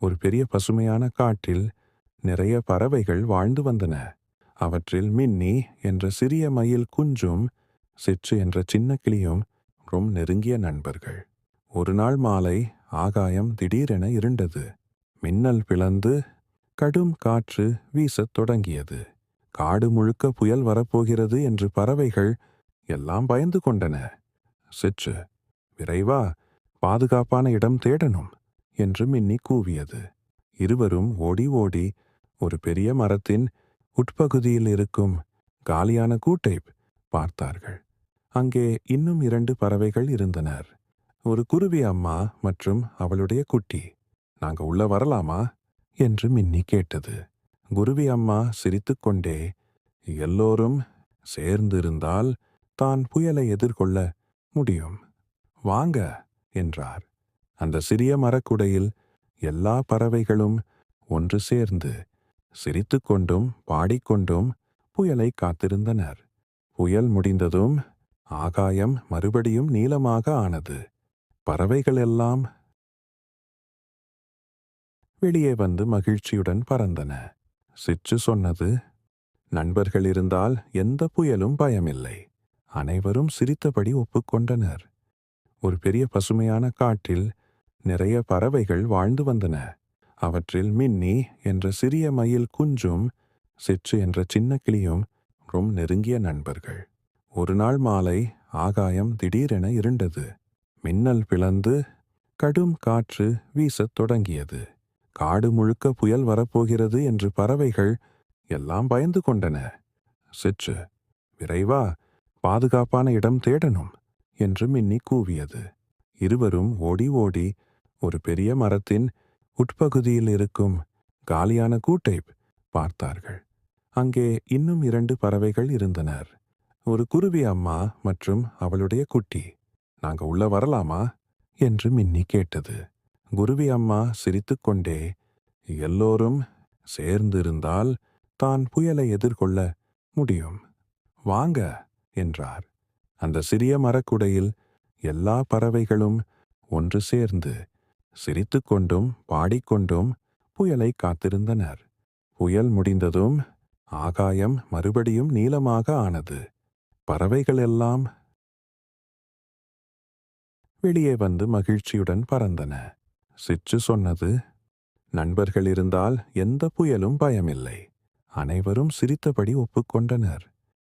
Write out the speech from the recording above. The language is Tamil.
ஒரு பெரிய பசுமையான காட்டில் நிறைய பறவைகள் வாழ்ந்து வந்தன. அவற்றில் மின்னி என்ற சிறிய மயில் குஞ்சும் சிற்று என்ற சின்ன கிளியும் ரொம்ப நெருங்கிய நண்பர்கள். ஒரு நாள் மாலை ஆகாயம் திடீரென இருண்டது. மின்னல் பிளந்து கடும் காற்று வீசத் தொடங்கியது. காடு முழுக்க புயல் வரப்போகிறது என்று பறவைகள் எல்லாம் பயந்து கொண்டன. சிற்று விரைவா பாதுகாப்பான இடம் தேடணும். என்று மின்னி கூவியது. இருவரும் ஓடி ஓடி ஒரு பெரிய மரத்தின் உட்பகுதியில் இருக்கும் காலியான கூட்டை பார்த்தார்கள். அங்கே இன்னும் இரண்டு பறவைகள் இருந்தனர். ஒரு குருவி அம்மா மற்றும் அவளுடைய குட்டி. நாங்க உள்ள வரலாமா? என்று மின்னி கேட்டது. குருவி அம்மா சிரித்துக்கொண்டே எல்லோரும் சேர்ந்திருந்தால் தான் புயலை எதிர்கொள்ள முடியும். வாங்க என்றார். அந்த சிறிய மரக்குடையில் எல்லா பறவைகளும் ஒன்று சேர்ந்து சிரித்துக்கொண்டும் பாடிக்கொண்டும் புயலை காத்திருந்தனர். புயல் முடிந்ததும் ஆகாயம் மறுபடியும் நீளமாக ஆனது. பறவைகள் எல்லாம் வெளியே வந்து மகிழ்ச்சியுடன் பறந்தன. சிற்று சொன்னது நண்பர்கள் இருந்தால் எந்த புயலும் பயமில்லை. அனைவரும் சிரித்தபடி ஒப்புக்கொண்டனர். ஒரு பெரிய பசுமையான காட்டில் நிறைய பறவைகள் வாழ்ந்து வந்தன. அவற்றில் மின்னி என்ற சிறிய மயில் குஞ்சும் சிற்று என்ற சின்ன கிளியும் ரொம்ப நெருங்கிய நண்பர்கள். ஒரு நாள் மாலை ஆகாயம் திடீரென இருண்டது. மின்னல் பிளந்து கடும் காற்று வீசத் தொடங்கியது. காடு முழுக்க புயல் வரப்போகிறது என்று பறவைகள் எல்லாம் பயந்து கொண்டன. சிற்று விரைவா பாதுகாப்பான இடம் தேடணும் என்று மின்னி கூவியது. இருவரும் ஓடி ஓடி ஒரு பெரிய மரத்தின் உட்பகுதியில் இருக்கும் காலியான கூட்டை பார்த்தார்கள். அங்கே இன்னும் இரண்டு பறவைகள் இருந்தனர். ஒரு குருவி அம்மா மற்றும் அவளுடைய குட்டி. நாங்க உள்ள வரலாமா? என்று மின்னி கேட்டது. குருவி அம்மா சிரித்துக்கொண்டே எல்லோரும் சேர்ந்திருந்தால் தான் புயலை எதிர்கொள்ள முடியும். வாங்க என்றார். அந்த சிறிய மரக்குடையில் எல்லா பறவைகளும் ஒன்று சேர்ந்து சிரித்துக்கொண்டும் பாடிக்கொண்டும் புயலை காத்திருந்தனர். புயல் முடிந்ததும் ஆகாயம் மறுபடியும் நீளமாக ஆனது. பறவைகள் எல்லாம் வெளியே வந்து மகிழ்ச்சியுடன் பறந்தன. சிற்று சொன்னது நண்பர்கள் இருந்தால் எந்த புயலும் பயமில்லை. அனைவரும் சிரித்தபடி ஒப்புக்கொண்டனர்.